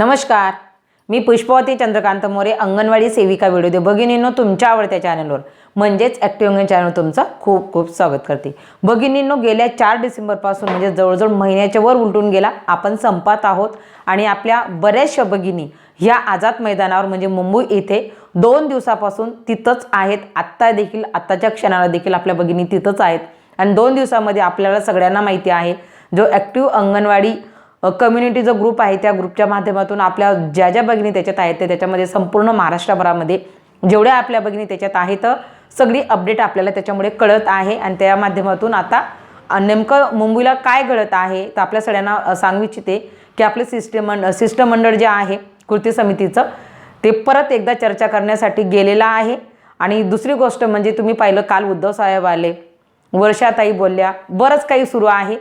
नमस्कार. मी पुष्पवती चंद्रकांत मोरे अंगणवाडी सेविका व्हिडिओ दे भगिनींनो तुमच्या आवडत्या चॅनलवर. म्हणजेच ॲक्टिव्ह अंगण चॅनल तुमचं खूप खूप स्वागत करते. भगिनींनो गेल्या चार डिसेंबरपासून म्हणजे जवळजवळ महिन्याच्या वर उलटून गेला आपण संपात आहोत. आणि आपल्या बऱ्याचशा भगिनी ह्या आझाद मैदानावर म्हणजे मुंबई येथे दोन दिवसापासून तिथंच आहेत. आत्ता देखील आत्ताच्या क्षणाला देखील आपल्या भगिनी तिथंच आहेत. आणि दोन दिवसामध्ये आपल्याला सगळ्यांना माहिती आहे जो ॲक्टिव्ह अंगणवाडी कम्युनिटी जो ग्रुप आहे त्या ग्रुपच्या माध्यमातून आपल्या ज्या ज्या भगिनी त्याच्यात आहेत ते त्याच्यामध्ये संपूर्ण महाराष्ट्रभरामध्ये जेवढ्या आपल्या भगिनी त्याच्यात आहेत सगळी अपडेट आपल्याला त्याच्यामुळे कळत आहे. आणि त्या माध्यमातून आता नेमकं मुंबईला काय घडत आहे तर आपल्या सगळ्यांना सांगू इच्छिते की आपले सिस्टम शिष्टमंडळ जे आहे कृती समितीचं ते परत एकदा चर्चा करण्यासाठी गेलेलं आहे. आणि दुसरी गोष्ट म्हणजे तुम्ही पाहिलं काल उद्धव साहेब आले वर्षाताई बोलल्या बरंच काही सुरू आहे.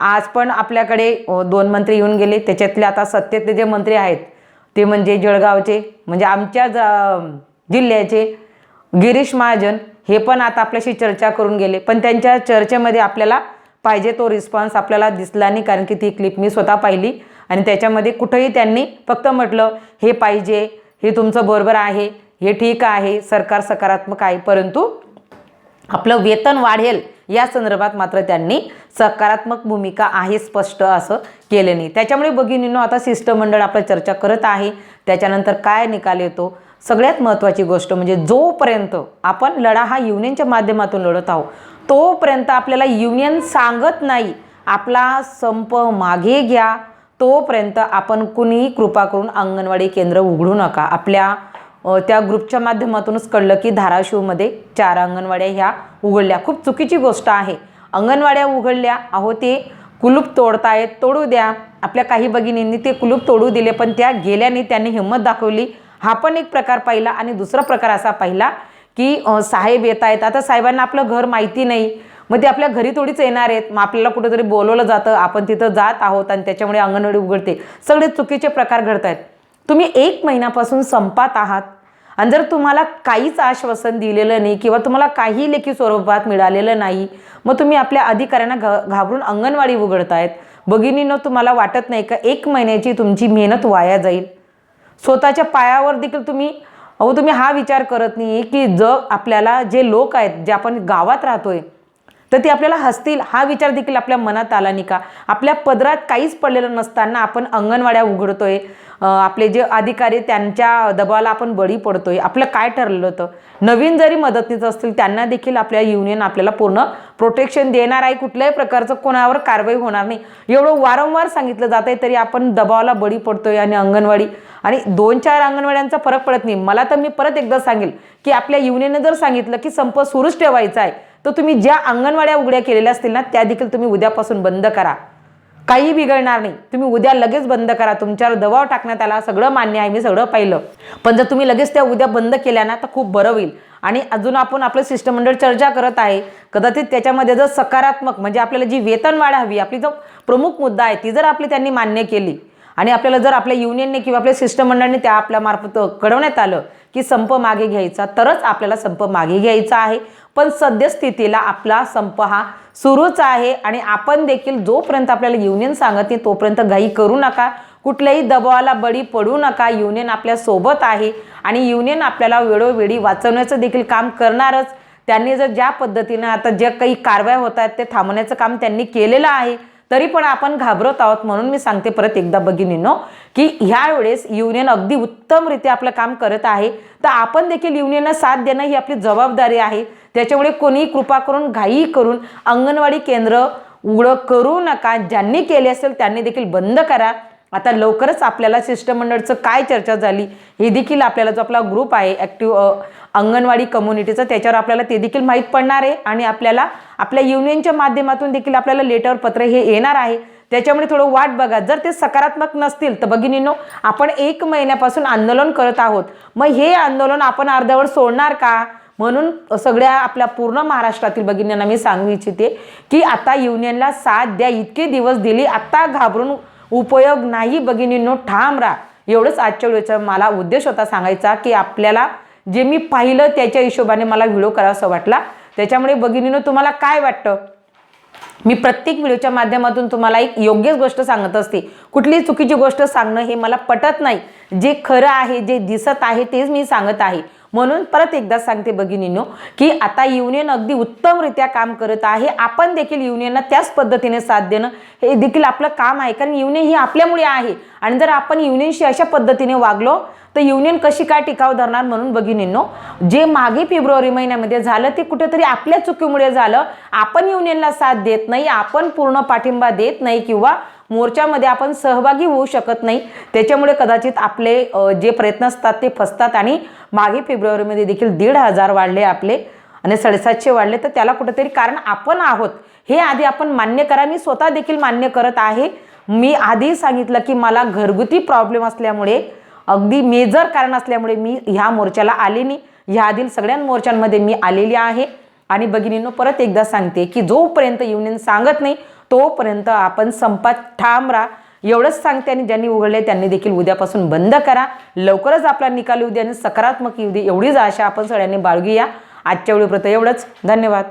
आज पण आपल्याकडे दोन मंत्री येऊन गेले. त्याच्यातले आता सत्तेतले जे मंत्री आहेत ते म्हणजे जळगावचे म्हणजे आमच्या ज जिल्ह्याचे गिरीश महाजन हे पण आता आपल्याशी चर्चा करून गेले. पण त्यांच्या चर्चेमध्ये आपल्याला पाहिजे तो रिस्पॉन्स आपल्याला दिसला नाही कारण की ती क्लिप मी स्वतः पाहिली. आणि त्याच्यामध्ये कुठंही त्यांनी फक्त म्हटलं हे पाहिजे हे तुमचं बरोबर आहे हे ठीक आहे सरकार सकारात्मक आहे. परंतु आपलं वेतन वाढेल या संदर्भात मात्र त्यांनी सकारात्मक भूमिका आहे स्पष्ट असं केलं नाही त्याच्यामुळे भगिनींनो आता शिष्टमंडळ आपलं चर्चा करत आहे. त्याच्यानंतर काय निकाल येतो? सगळ्यात महत्त्वाची गोष्ट म्हणजे जोपर्यंत आपण लढा हा युनियनच्या माध्यमातून लढत आहोत तोपर्यंत आपल्याला युनियन सांगत नाही आपला संप मागे घ्या तोपर्यंत आपण कुणीही कृपा करून अंगणवाडी केंद्र उघडू नका. आपल्या त्या ग्रुपच्या माध्यमातूनच कळलं की धाराशिवमध्ये चार अंगणवाड्या ह्या उघडल्या. खूप चुकीची गोष्ट आहे. अंगणवाड्या उघडल्या. अहो ते कुलूप तोडतायत तोडू द्या. आपल्या काही भगिनींनी ते कुलूप तोडू दिले पण त्या गेल्याने त्यांनी हिंमत दाखवली. हा पण एक प्रकार पाहिला आणि दुसरा प्रकार असा पाहिला की साहेब येत आहेत. आता साहेबांना आपलं घर माहिती नाही. मग ते आपल्या घरी थोडीच येणार आहेत. मग आपल्याला कुठेतरी बोलवलं जातं. आपण तिथं जात आहोत आणि त्याच्यामुळे अंगणवाडी उघडते. सगळे चुकीचे प्रकार घडत आहेत तुम्ही एक महिन्यापासून संपात आहात. आणि जर तुम्हाला काहीच आश्वासन दिलेलं नाही किंवा तुम्हाला काही लेखी स्वरूपात मिळालेलं नाही मग तुम्ही आपल्या अधिकाऱ्यांना घ घाबरून अंगणवाडी उघडतायत. भगिनीनं तुम्हाला वाटत नाही का एक महिन्याची तुमची मेहनत वाया जाईल? स्वतःच्या पायावर देखील तुम्ही अहो तुम्ही हा विचार करत नाही की जग आपल्याला जे लोक आहेत जे आपण गावात राहतोय तर ते आपल्याला हसतील हा विचार देखील आपल्या मनात आला नाही का आपल्या पदरात काहीच पडलेलं नसताना आपण अंगणवाड्या उघडतोय. आपले जे अधिकारी त्यांच्या दबावाला आपण बळी पडतोय. आपलं काय ठरलेलं होतं? नवीन जरी मदतीचं असतील त्यांना देखील आपल्या युनियन आपल्याला पूर्ण प्रोटेक्शन देणार आहे. कुठल्याही प्रकारचं कोणावर कारवाई होणार नाही. एवढं वारंवार सांगितलं जात आहे तरी आपण दबावाला बळी पडतोय आणि अंगणवाडी आणि दोन चार अंगणवाड्यांचा फरक पडत नाही. मला तर मी परत एकदा सांगेल की आपल्या युनियनने जर सांगितलं की संप सुरूच ठेवायचा आहे तर तुम्ही ज्या अंगणवाड्या उघड्या केलेल्या असतील ना त्या देखील तुम्ही उद्यापासून बंद करा. काही बिघडणार नाही. तुम्ही उद्या लगेच बंद करा. तुमच्यावर दबाव टाकण्यात आला सगळं मान्य आहे मी सगळं पाहिलं. पण जर तुम्ही लगेच त्या उद्या बंद केल्या ना तर खूप बरं होईल. आणि अजून आपण आपलं शिष्टमंडळ चर्चा करत आहे. कदाचित त्याच्यामध्ये जर सकारात्मक म्हणजे आपल्याला जी वेतनवाढ हवी आपली जो प्रमुख मुद्दा आहे ती जर आपली त्यांनी मान्य केली आणि आपल्याला जर आपल्या युनियनने किंवा आपल्या शिष्टमंडळाने त्या आपल्या मार्फत कळवण्यात आलं की संप मागे घ्यायचा तरच आपल्याला संप मागे घ्यायचा आहे. पण सद्यस्थितीला आपला संप हा सुरूच आहे आणि आपण देखील जोपर्यंत आपल्याला युनियन सांगत नाही तोपर्यंत घाई करू नका. कुठल्याही दबावाला बळी पडू नका. युनियन आपल्यासोबत आहे आणि युनियन आपल्याला वेळोवेळी वाचवण्याचं देखील काम करणारच. त्यांनी जर ज्या पद्धतीनं आता ज्या काही कारवाया होत आहेत ते थांबवण्याचं काम त्यांनी केलेलं आहे. तरी पण आपण घाबरत आहोत म्हणून मी सांगते परत एकदा भगिनीनो की ह्या वेळेस युनियन अगदी उत्तमरित्या आपलं काम करत आहे. तर आपण देखील युनियनला साथ देणं ही आपली जबाबदारी आहे. त्याच्यामुळे कोणीही कृपा करून घाई करून अंगणवाडी केंद्र उघडं करू नका. ज्यांनी केले असेल त्यांनी देखील बंद करा. आता लवकरच आपल्याला शिष्टमंडळचं काय चर्चा झाली हे देखील आपल्याला जो आपला ग्रुप आहे ॲक्टिव्ह अंगणवाडी कम्युनिटीचं त्याच्यावर आपल्याला ते देखील माहीत पडणार आहे. आणि आपल्याला आपल्या युनियनच्या माध्यमातून देखील आपल्याला लेटर पत्र हे येणार आहे. त्याच्यामुळे थोडं वाट बघा. जर ते सकारात्मक नसतील तर भगिनींनो आपण एक महिन्यापासून आंदोलन करत आहोत. मग हे आंदोलन आपण अर्ध्यावर सोडणार का? म्हणून सगळ्या आपल्या पूर्ण महाराष्ट्रातील भगिनींना मी सांगू इच्छिते की आता युनियनला साथ द्या. इतके दिवस दिली आत्ता घाबरून उपयोग नाही भगिनींनो ठाम राहा. एवढंच आजच्या वेळेचा मला उद्देश होता सांगायचा की आपल्याला जे मी पाहिलं त्याच्या हिशोबाने मला व्हिडिओ करावासा वाटला. त्याच्यामुळे भगिनीनं तुम्हाला काय वाटतं? मी प्रत्येक व्हिडिओच्या माध्यमातून तुम्हाला एक योग्यच गोष्ट सांगत असते. कुठलीही चुकीची गोष्ट सांगणं हे मला पटत नाही. जे खरं आहे जे दिसत आहे तेच मी सांगत आहे. म्हणून परत एकदा सांगते भगिनींनो की आता युनियन अगदी उत्तमरित्या काम करत आहे. आपण देखील युनियनला त्याच पद्धतीने साथ देणं हे देखील आपलं काम आहे. कारण युनियन ही आपल्यामुळे आहे. आणि जर आपण युनियनशी अशा पद्धतीने वागलो तर युनियन कशी काय टिकाव धरणार म्हणून भगिनींनो जे मागे फेब्रुवारी महिन्यामध्ये झालं ते कुठेतरी आपल्या चुकीमुळे झालं. आपण युनियनला साथ देत नाही आपण पूर्ण पाठिंबा देत नाही किंवा मोर्चामध्ये आपण सहभागी होऊ शकत नाही. त्याच्यामुळे कदाचित आपले जे प्रयत्न असतात ते फसतात आणि मागे फेब्रुवारीमध्ये देखील दीड हजार वाढले आपले आणि साडेसातशे वाढले. तर त्याला कुठेतरी कारण आपण आहोत. हे आधी आपण मान्य करा. मी स्वतः देखील मान्य करत आहे. मी आधी सांगितलं की मला घरगुती प्रॉब्लेम असल्यामुळे अगदी मेजर कारण असल्यामुळे मी ह्या मोर्चाला आले नाही. ह्या आधील सगळ्या मोर्चांमध्ये मी आलेली आहे. आणि भगिनींनो परत एकदा सांगते की जोपर्यंत युनियन सांगत नाही तोपर्यंत आपण संपात ठाम राहा. एवढंच सांगते आणि ज्यांनी उघडले त्यांनी देखील उद्यापासून बंद करा. लवकरच आपला निकाल येऊ दे आणि सकारात्मक येऊ दे. एवढीच आशा आपण सगळ्यांनी बाळगूया. आजच्या वेळीपर्यंत एवढंच. धन्यवाद.